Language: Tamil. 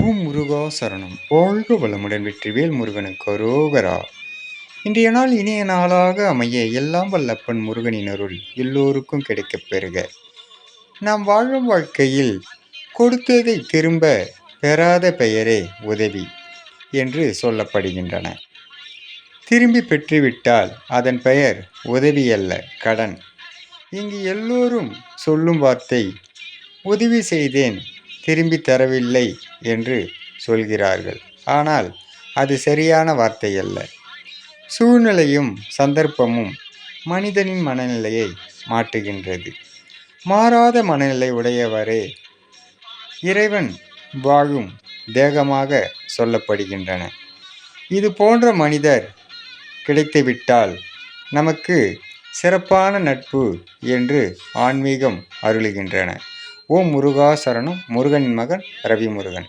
ஓம் முருகா சரணம். வாழ்க வளமுடன் வெற்றிவேல் முருகனுக்கு கரோகரா இன்றைய நாள் இனிய நாளாக அமைய எல்லாம் வல்லப்பன் முருகனின் அருள் எல்லோருக்கும் கிடைக்கப் பெறுக. நாம் வாழும் வாழ்க்கையில் கொடுத்ததை திரும்ப பெறாத பெயரே உதவி என்று சொல்லப்படுகின்றன. திரும்பி பெற்றுவிட்டால் அதன் பெயர் உதவி அல்ல கடன். இங்கு எல்லோரும் சொல்லும் வார்த்தை உதவி செய்தேன் திரும்பி தரவில்லை என்று சொல்கிறார்கள். ஆனால் அது சரியான வார்த்தை அல்ல சூழ்நிலையும் சந்தர்ப்பமும் மனிதனின் மனநிலையை மாற்றுகின்றது. மாறாத மனநிலை உடையவரே இறைவன் வாழும் தேகமாக சொல்லப்படுகின்றன. இது போன்ற மனிதர் கிடைத்துவிட்டால் நமக்கு சிறப்பான நட்பு என்று ஆன்மீகம் அருளுகின்றன. ஓம் முருகா சரணம் முருகனின் மகன் ரவி முருகன்